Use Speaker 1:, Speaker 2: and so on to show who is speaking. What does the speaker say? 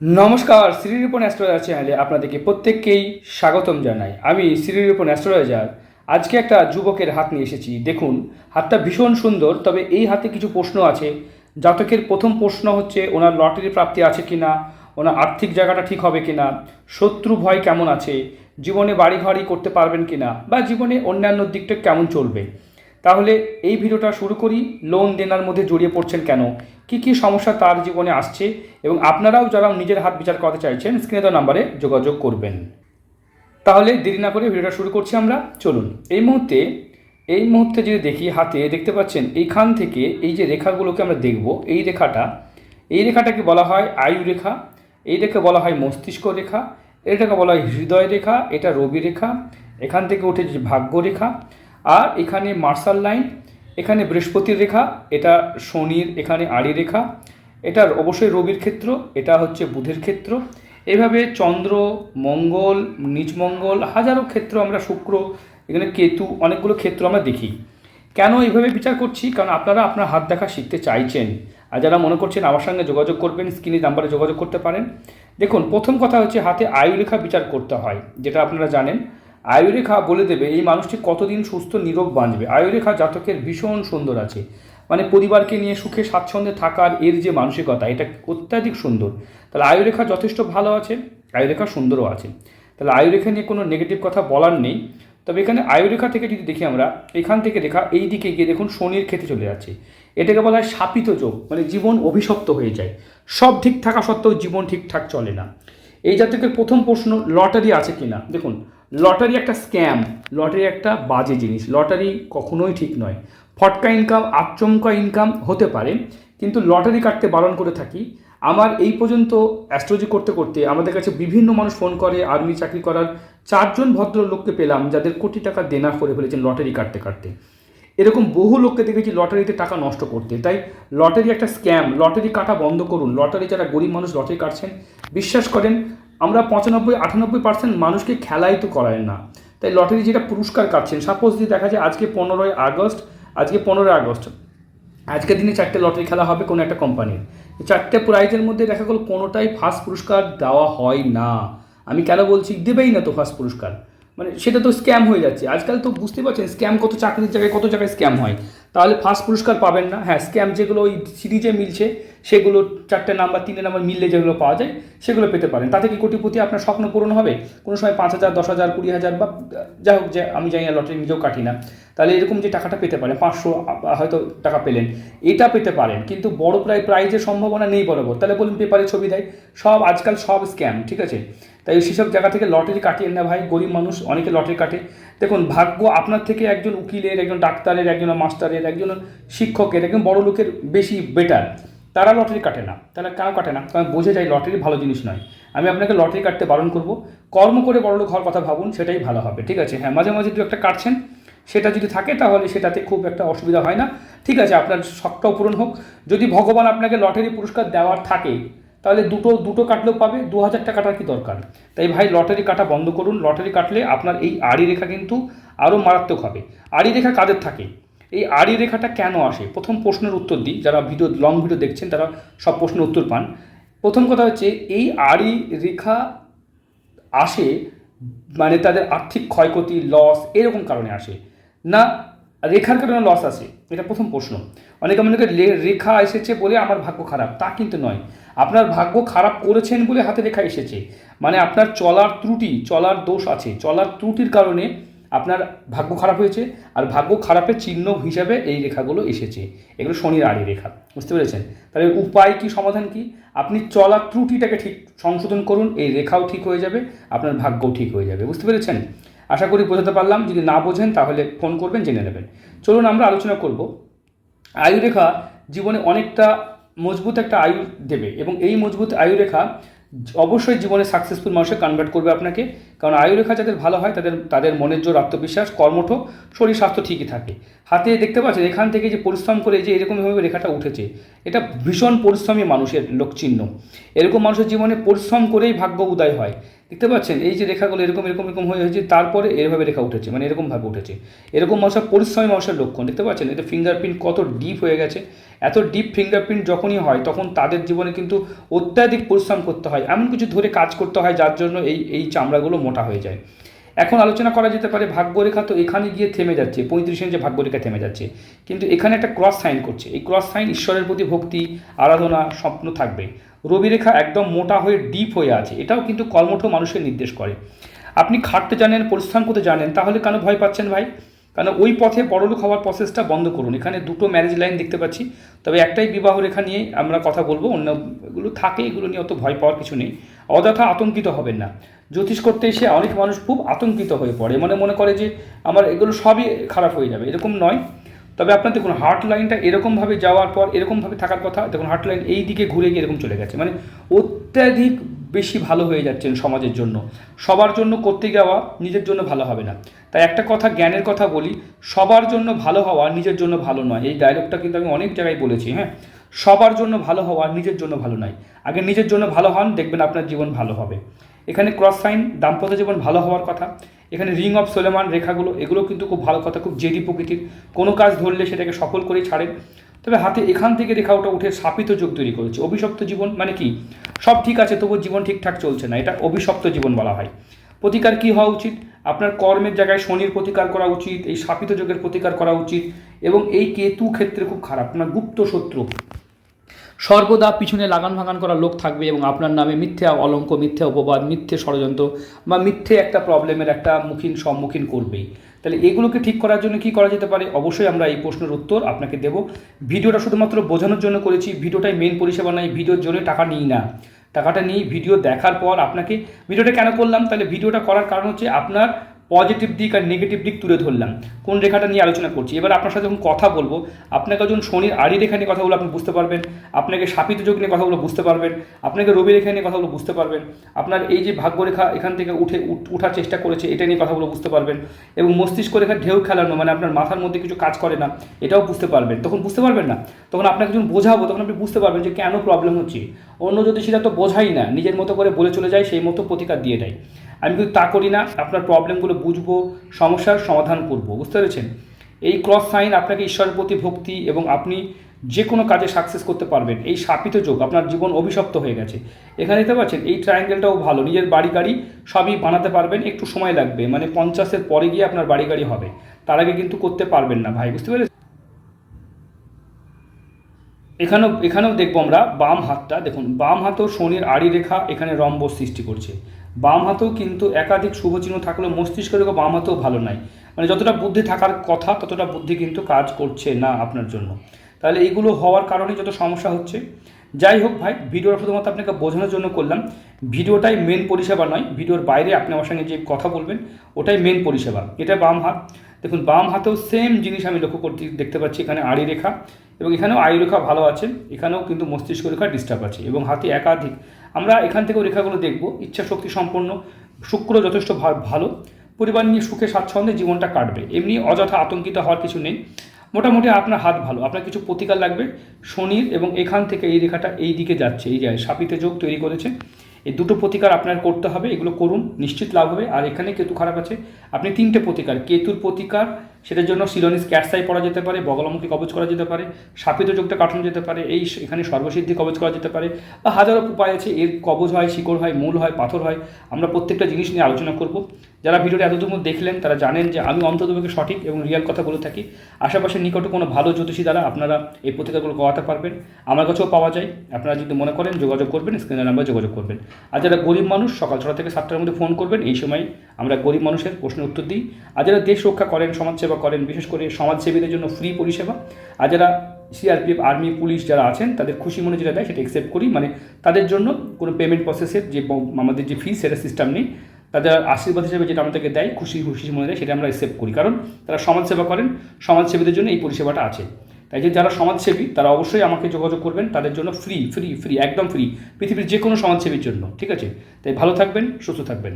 Speaker 1: নমস্কার শ্রীরূপন অ্যাস্ট্রোলজার চ্যানেলে আপনাদেরকে প্রত্যেককেই স্বাগতম জানাই। আমি শ্রীরূপন অ্যাস্ট্রোলজার। আজকে একটা যুবকের হাত নিয়ে এসেছি। দেখুন, হাতটা ভীষণ সুন্দর, তবে এই হাতে কিছু প্রশ্ন আছে। জাতকের প্রথম প্রশ্ন হচ্ছে, ওনার লটারি প্রাপ্তি আছে কি না ওনার আর্থিক জায়গাটা ঠিক হবে কি না শত্রু ভয় কেমন আছে? জীবনে বাড়ি ঘাড়ি করতে পারবেন কি না বা জীবনে অন্যান্য দিকটা কেমন চলবে? তাহলে এই ভিডিওটা শুরু করি। লোন দেনার মধ্যে জড়িয়ে পড়ছেন কেন? কি কি সমস্যা তার জীবনে আসছে এবং আপনারাও যারা নিজের হাত বিচার করতে চাইছেন স্ক্রিনে দেওয়া নাম্বারে যোগাযোগ করবেন। তাহলে দেরি না করে ভিডিওটা শুরু করছি আমরা। চলুন, এই মুহূর্তে এই মুহূর্তে যদি দেখি হাতে, দেখতে পাচ্ছেন এইখান থেকে এই যে রেখাগুলোকে আমরা দেখব, এই রেখাটা, এই রেখাটাকে বলা হয় আয়ু রেখা, এই রেখা বলা হয় মস্তিষ্ক রেখা এটাকে বলা হয় হৃদয় রেখা, এটা রবি রেখা, এখান থেকে উঠে যে ভাগ্য রেখা, আর এখানে মার্শাল লাইন এখানে বৃহস্পতির রেখা, এটা শনির, এখানে আড়ি রেখা। এটার অবশ্যই রবির ক্ষেত্র, এটা হচ্ছে বুধের ক্ষেত্র। এভাবে চন্দ্র, মঙ্গল, নিচমঙ্গল, হাজারো ক্ষেত্র আমরা শুক্র, এখানে কেতু, অনেকগুলো ক্ষেত্র আমরা দেখি। কেন এইভাবে বিচার করছি? কারণ আপনারা আপনার হাত দেখা শিখতে চাইছেন। আর যারা মনে করছেন আমার সঙ্গে যোগাযোগ করবেন, স্ক্রিনে নাম্বারে যোগাযোগ করতে পারেন। দেখুন, প্রথম কথা হচ্ছে হাতে আয়ুরেখা বিচার করতে হয়, যেটা আপনারা জানেন। আয়ুরেখা বলে দেবে এই মানুষটি কতদিন সুস্থ নিরোগ বাঁচবে। আয়ুরেখা জাতকের ভীষণ সুন্দর আছে। মানে পরিবারকে নিয়ে সুখে স্বাচ্ছন্দ্যে থাকার এর যে মানসিকতা, এটা অত্যাধিক সুন্দর। তাহলে আয়ুরেখা যথেষ্ট ভালো আছে? আয়ুরেখা সুন্দরও আছে। তাহলে আয়ুরেখা নিয়ে কোনো নেগেটিভ কথা বলার নেই। তবে এখানে আয়ুরেখা থেকে যদি দেখি আমরা, এখান থেকে রেখা এই দিকে গিয়ে দেখুন শনির ক্ষেত্রে চলে যাচ্ছে। এটাকে বলা হয় শাপিত যোগ মানে জীবন অভিশপ্ত হয়ে যায়। সব ঠিক থাকা সত্ত্বেও জীবন ঠিকঠাক চলে না। এই জাতকের প্রথম প্রশ্ন, লটারি আছে কিনা? দেখুন, লটারি একটা স্ক্যাম লটারি একটা বাজে জিনিস। লটারি কখনোই ঠিক নয়। ফটকা ইনকাম আচমকা ইনকাম হতে পারে, কিন্তু লটারি কাটতে বারণ করে থাকি। আমার এই পর্যন্ত অ্যাস্ট্রোলজি করতে করতে আমাদের কাছে বিভিন্ন মানুষ ফোন করে আর্মি চাকরি করার চারজন ভদ্রলোককে পেলাম, যাদের কোটি টাকা দেনা করে ফেলেছেন লটারি কাটতে কাটতে। এরকম বহু লোককে দেখেছি লটারিতে টাকা নষ্ট করতে। তাই লটারি একটা স্ক্যাম লটারি কাটা বন্ধ করুন। লটারি যারা গরিব মানুষ লটারি কাটছেন। বিশ্বাস করেন, আমরা পঁচানব্বই, আটানব্বই পার্সেন্ট মানুষকে খেলাই তো করায় না। তাই লটারি যেটা পুরস্কার কাটছেন সাপোজ যদি দেখা যায় আজকে পনেরোই আগস্ট, আজকে পনেরোই আগস্ট আজকের দিনে চারটে লটারি খেলা হবে কোনো একটা কোম্পানির চারটে প্রাইজের মধ্যে দেখা গেল কোনোটাই ফার্স্ট পুরস্কার দেওয়া হয় না। আমি কেন বলছি, দেবেই না তো ফার্স্ট পুরস্কার। মানে সেটা তো স্ক্যাম হয়ে যাচ্ছে। আজকাল তো বুঝতে পারছেন স্ক্যাম কত চাকরির জায়গায় কত জায়গায় স্ক্যাম হয়। তাহলে ফার্স্ট পুরস্কার পাবেন না। হ্যাঁ স্ক্যাম যেগুলো ওই সিরিজে মিলছে, সেগুলো চারটে নাম্বার তিনটে নাম্বার মিললে যেগুলো পাওয়া যায়, সেগুলো পেতে পারেন। তাতে কি কোটিপতি আপনার স্বপ্ন পূরণ হবে? কোনো সময় পাঁচ হাজার, দশ হাজার, কুড়ি হাজার বা যা হোক, যে আমি জানি লটারি নিজেও কাটি না। তাহলে এরকম যে টাকাটা পেতে পারেন, পাঁচশো হয়তো টাকা পেলেন, এটা পেতে পারেন, কিন্তু বড় প্রায় প্রাইজের সম্ভাবনা নেই বরাবর, তাহলে বলুন পেপারে ছবি দেয়, সব আজকাল সব স্ক্যাম ঠিক আছে? তাই সেসব জায়গা থেকে লটারি কাটিয়ে না ভাই, গরিব মানুষ অনেকে লটারি কাটে। দেখুন, ভাগ্য আপনার থেকে একজন উকিলের, একজন ডাক্তারের, একজন মাস্টারের, একজন শিক্ষকের, একজন বড় লোকের বেশি বেটার তারা লটারি কাটে না, তারা কেন কাটে না? কারণ বোঝে যায় লটারি ভালো জিনিস নয়। আমি আপনাকে লটারি কাটতে বারণ করব, কর্ম করে বড় লোক হওয়ার কথা ভাবুন, সেটাই ভালো হবে, ঠিক আছে? হ্যাঁ মাঝে মাঝে দু একটা কাটছেন সেটা যদি থাকে তাহলে সেটাতে খুব একটা অসুবিধা হয় না। ঠিক আছে, আপনার শখটাও পূরণ হোক। যদি ভগবান আপনাকে লটারি পুরস্কার দেওয়ার থাকে, তাহলে দুটো দুটো কাটলেও পাবে, দু হাজার টাকা কাটার কি দরকার। তাই ভাই, লটারি কাটা বন্ধ করুন। লটারি কাটলে আপনার এই আড়ি রেখা কিন্তু আরও মারাত্মক হবে। আড়ি রেখা কাদের থাকে? এই আড়ি রেখাটা কেন আসে? প্রথম প্রশ্নের উত্তর দিই। যারা ভিডিও লং ভিডিও দেখছেন, তারা সব প্রশ্নের উত্তর পান। প্রথম কথা হচ্ছে, এই আড়ি রেখা আসে মানে তাদের আর্থিক ক্ষয়ক্ষতি লস এরকম কারণে আসে। না রেখার কারণে লস আসে এটা প্রথম প্রশ্ন। অনেকে মনে করে রেখা এসেছে বলে আমার ভাগ্য খারাপ। তা কিন্তু নয়। আপনার ভাগ্য খারাপ করেছেন বলে হাতে রেখা এসেছে। মানে আপনার চলার ত্রুটি, চলার দোষ আছে। চলার ত্রুটির কারণে আপনার ভাগ্য খারাপ হয়েছে। আর ভাগ্য খারাপের চিহ্ন হিসাবে এই রেখাগুলো এসেছে। এগুলো শনির আড়ি রেখা। বুঝতে পেরেছেন? তাহলে উপায় কি, সমাধান কি? আপনি চলার ত্রুটিটাকে ঠিক সংশোধন করুন। এই রেখাও ঠিক হয়ে যাবে। আপনার ভাগ্যও ঠিক হয়ে যাবে। বুঝতে পেরেছেন? আশা করি বোঝাতে পারলাম, যদি না বোঝেন তাহলে ফোন করবেন, জেনে নেবেন। চলুন আমরা আলোচনা করব। আয়ুরেখা জীবনে অনেকটা মজবুত একটা আয়ু দেবে এবং এই মজবুত আয়ুরেখা অবশ্যই জীবনে সাকসেসফুল মানুষে কনভার্ট করবে আপনাকে। কারণ আয়ুরেখা যাদের ভালো হয়, তাদের তাদের মনের জোর, আত্মবিশ্বাস, কর্মঠ, শরীর স্বাস্থ্য ঠিকই থাকে। হাতে দেখতে পাচ্ছেন, এখান থেকে যে পরিশ্রম করে, যে এরকমভাবে রেখাটা উঠেছে, এটা ভীষণ পরিশ্রমী মানুষের লোকচিহ্ন। এরকম মানুষের জীবনে পরিশ্রম করেই ভাগ্য উদয় হয়। দেখতে পাচ্ছেন, এই যে রেখাগুলো এরকম এরকম এরকম হয়ে হয়েছে, তারপরে এরভাবে রেখা উঠেছে মানে এরকমভাবে উঠেছে। এরকম মানুষের পরিশ্রমী মানুষের লক্ষণ। দেখতে পাচ্ছেন, এটা ফিঙ্গারপ্রিন্ট কত ডিপ হয়ে গেছে। এত ডিপ ফিঙ্গারপ্রিন্ট যখনই হয়, তখন তাদের জীবনে কিন্তু অত্যাধিক পরিশ্রম করতে হয়। এমন কিছু ধরে কাজ করতে হয়, যার জন্য এই এই চামড়াগুলো মোটা হয়ে যায়। এখন আলোচনা করা যেতে পারে, ভাগ্যরেখা তো এখানে গিয়ে থেমে যাচ্ছে, পঁয়ত্রিশ ইঞ্চে ভাগ্যরেখা থেমে যাচ্ছে। কিন্তু এখানে একটা ক্রস সাইন করছে। এই ক্রস সাইন ঈশ্বরের প্রতি ভক্তি, আরাধনা, স্বপ্ন থাকবে। রবি রেখা একদম মোটা হয়ে ডিপ হয়ে আছে। এটাও কিন্তু কর্মঠ মানুষের নির্দেশ করে। আপনি খাটতে জানেন, পরিশ্রম করতে জানেন, তাহলে কেন ভয় পাচ্ছেন ভাই? কারণ ওই পথে বড়লোক হওয়ার প্রসেসটা বন্ধ করুন। এখানে দুটো ম্যারেজ লাইন দেখতে পাচ্ছি। তবে একটাই বিবাহ রেখা নিয়ে আমরা কথা বলব, অন্য এগুলো থাকে, এগুলো নিয়ে অত ভয় পাওয়ার কিছু নেই। অযথা আতঙ্কিত হবেন না। জ্যোতিষ করতে এসে অনেক মানুষ খুব আতঙ্কিত হয়ে পড়ে। মানে মনে করে যে আমার এগুলো সবই খারাপ হয়ে যাবে। এরকম নয়। তবে আপনার দেখুন হার্ট লাইনটা এরকমভাবে যাওয়ার পর এরকমভাবে থাকার কথা, দেখুন হার্ট লাইন এই দিকে ঘুরে গিয়ে এরকম চলে গেছে। মানে অত্যাধিক বেশি ভালো হয়ে যাচ্ছেন সমাজের জন্য। সবার জন্য করতে যাওয়া নিজের জন্য ভালো হবে না। তাই একটা কথা, জ্ঞানের কথা বলি, সবার জন্য ভালো হওয়া নিজের জন্য ভালো নয়। এই ডায়লগটা কিন্তু আমি অনেক জায়গায় বলেছি হ্যাঁ? সবার জন্য ভালো হওয়া নিজের জন্য ভালো নয়। আগে নিজের জন্য ভালো হন, দেখবেন আপনার জীবন ভালো হবে। এখানে ক্রস সাইন দাম্পত্য জীবন ভালো হওয়ার কথা। এখানে রিং অফ সোলেমান রেখাগুলো, এগুলো কিন্তু খুব ভালো কথা, খুব জেদি প্রকৃতির। কোনো কাজ ধরলে সেটাকে সফল করেই ছাড়েন। তবে হাতে এখান থেকে রেখা ওটা উঠে শাপিত যোগ তৈরি করেছে। অভিশপ্ত জীবন মানে কি? সব ঠিক আছে তবু জীবন ঠিকঠাক চলছে না। এটা অভিশপ্ত জীবন বলা হয়। প্রতিকার কি হওয়া উচিত? আপনার কর্মের জায়গায় শনির প্রতিকার করা উচিত, এই শাপিত যোগের প্রতিকার করা উচিত এবং এই কেতু ক্ষেত্রে খুব খারাপ। আপনার গুপ্ত শত্রু। সর্বদা পিছনে লাগান ভাগান করা লোক থাকবে এবং আপনার নামে মিথ্যে অলঙ্ক, মিথ্যে অপবাদ, মিথ্যে ষড়যন্ত্র বা মিথ্যে একটা প্রবলেমের একটা মুখীন সম্মুখীন করবেই। তাহলে এগুলোকে ঠিক করার জন্য কি করা যেতে পারে? অবশ্যই আমরা এই প্রশ্নের উত্তর আপনাকে দেব। ভিডিওটা শুধুমাত্র বোঝানোর জন্য করেছি, ভিডিওটাই মেন পরিষেবা নয়, ভিডিওর জন্য টাকা নিই না। টাকাটা নিই, ভিডিও দেখার পর আপনাকে, ভিডিওটা কেন করলাম? তাহলে ভিডিওটা করার কারণ হচ্ছে আপনার পজিটিভ দিক আর নেগেটিভ দিক তুলে ধরলাম। কোন রেখাটা নিয়ে আলোচনা করছি? এবার আপনার সাথে যখন কথা বলব, আপনাকে যখন শনির আড়ি রেখা নিয়ে কথাগুলো আপনি বুঝতে পারবেন, আপনাকে সাপিত যোগ নিয়ে কথাগুলো বুঝতে পারবেন, আপনাকে রবি রেখা নিয়ে কথাগুলো বুঝতে পারবেন, আপনার এই যে ভাগ্যরেখা এখান থেকে উঠে উঠ- উঠার চেষ্টা করেছে, এটা নিয়ে কথাগুলো বুঝতে পারবেন এবং মস্তিষ্ক রেখা ঢেউ খেলানো মানে আপনার মাথার মধ্যে কিছু কাজ করে না, এটাও বুঝতে পারবেন। তখন বুঝতে পারবেন না? তখন আপনাকে যখন বোঝাবো, তখন আপনি বুঝতে পারবেন যে কেন প্রবলেম হচ্ছে। অন্য জ্যোতিষীরা তো বোঝাই না, নিজের মতো করে বলে চলে যায়, সেই মতো প্রতিকার দিয়ে দেয়। আমি কিন্তু তা করি না, আপনার প্রবলেমগুলো বুঝব, সমস্যার সমাধান করব, বুঝতে পেরেছেন? এই ক্রস সাইন আপনাকে ঈশ্বরের প্রতি ভক্তি এবং আপনি যে কোনো কাজে সাকসেস করতে পারবেন। এই শাপিত যোগ আপনার জীবন অভিশপ্ত হয়ে গেছে। এখানে দেখতে পাচ্ছেন, এই ট্রায়াঙ্গেলটাও ভালো, নিজের বাড়ি গাড়ি সবই বানাতে পারবেন, একটু সময় লাগবে মানে পঞ্চাশের পরে গিয়ে আপনার বাড়ি গাড়ি হবে। তার আগে কিন্তু করতে পারবেন না ভাই, বুঝতে পেরেছেন? এখানেও এখানেও দেখব আমরা, বাম হাতটা, দেখুন, বাম হাতও শনির আড়ি রেখা এখানে রম্বস সৃষ্টি করছে। বাম হাতেও কিন্তু একাধিক শুভচিহ্ন থাকলেও মস্তিষ্কের বাম হাতেও ভালো নাই। মানে যতটা বুদ্ধি থাকার কথা, ততটা বুদ্ধি কিন্তু কাজ করছে না আপনার জন্য। তাহলে এইগুলো হওয়ার কারণে যত সমস্যা হচ্ছে। যাই হোক ভাই, ভিডিওটা শুধুমাত্র আপনাকে বোঝানোর জন্য করলাম। ভিডিওটাই মেন পরিষেবা নয়, ভিডিওর বাইরে আপনি আমার সঙ্গে যে কথা বলবেন, ওটাই মেন পরিষেবা। এটা বাম হাত। দেখুন, বাম হাতেও সেম জিনিস আমি লক্ষ্য করতে, দেখতে পাচ্ছি এখানে আড়ি রেখা এবং এখানেও আয়ু রেখা ভালো আছে। এখানেও কিন্তু মস্তিষ্ক রেখা ডিস্টার্ব আছে এবং হাতে একাধিক আমরা এখান থেকেও রেখাগুলো দেখব। ইচ্ছা শক্তি সম্পন্ন, শুক্র যথেষ্ট ভালো। পরিবার নিয়ে সুখে, স্বাচ্ছন্দ্যে জীবনটা কাটবে। এমনি অযথা আতঙ্কিত হওয়ার কিছু নেই। মোটামুটি আপনার হাত ভালো। আপনার কিছু প্রতিকার লাগবে। শনির এবং এখান থেকে এই রেখাটা এই দিকে যাচ্ছে, এই যায় সাপিতে যোগ তৈরি করেছে। এই দুটো প্রতিকার আপনার করতে হবে। এগুলো করুন। নিশ্চিত লাভ হবে। আর এখানে কেতু খারাপ আছে। আপনি তিনটে প্রতিকার। কেতুর প্রতিকার সেটার জন্য সিলোনিস ক্যাটসাই পড়া যেতে পারে, বগলমুখী কবচ করা যেতে পারে সাপিত যোগটা কাটানো যেতে পারে, এই এখানে সর্বসিদ্ধি কবচ করা যেতে পারে। বা হাজারো উপায় আছে, এর কবচ হয়, শিকড় হয়, মূল হয়, পাথর হয়। আমরা প্রত্যেকটা জিনিস নিয়ে আলোচনা করব। যারা ভিডিওটা এতদূর দেখলেন, তারা জানেন যে আমি অন্ততপক্ষে সঠিক এবং রিয়াল কথা বলে থাকি। আশেপাশের নিকটে কোনো ভালো জ্যোতিষী দ্বারা আপনারা এই পত্রিকাগুলো করাতে পারবেন। আমার কাছেও পাওয়া যায়। আপনারা যদি মনে করেন যোগাযোগ করবেন স্ক্রিনের নাম্বার যোগাযোগ করবেন। আর যারা গরিব মানুষ, সকাল ছটা থেকে সাতটার মধ্যে ফোন করবেন, এই সময় আমরা গরিব মানুষের প্রশ্নের উত্তর দিই। আর যারা দেশ রক্ষা করেন, সমাজসেবা করেন, বিশেষ করে সমাজসেবীদের জন্য ফ্রি পরিষেবা, আর যারা সিআরপিএফ আর্মি পুলিশ যারা আছেন, তাদের খুশি মনে যেটা দেয়, সেটা অ্যাকসেপ্ট করি। মানে তাদের জন্য কোনো পেমেন্ট প্রসেসের যে আমাদের যে ফি সেটা সিস্টেম নেই। তাদের আশীর্বাদ হিসেবে যেটা আমাদেরকে দেয়, খুশি খুশি মনে দেয়, সেটা আমরা অ্যাকসেপ্ট করি। কারণ তারা সমাজসেবা করেন, সমাজসেবীদের জন্য এই পরিষেবাটা আছে। তাই যে যারা সমাজসেবী, তারা অবশ্যই আমাকে যোগাযোগ করবেন, তাদের জন্য ফ্রি ফ্রি ফ্রি একদম ফ্রি পৃথিবীর যে কোনো সমাজসেবীর জন্য, ঠিক আছে? তাই ভালো থাকবেন, সুস্থ থাকবেন।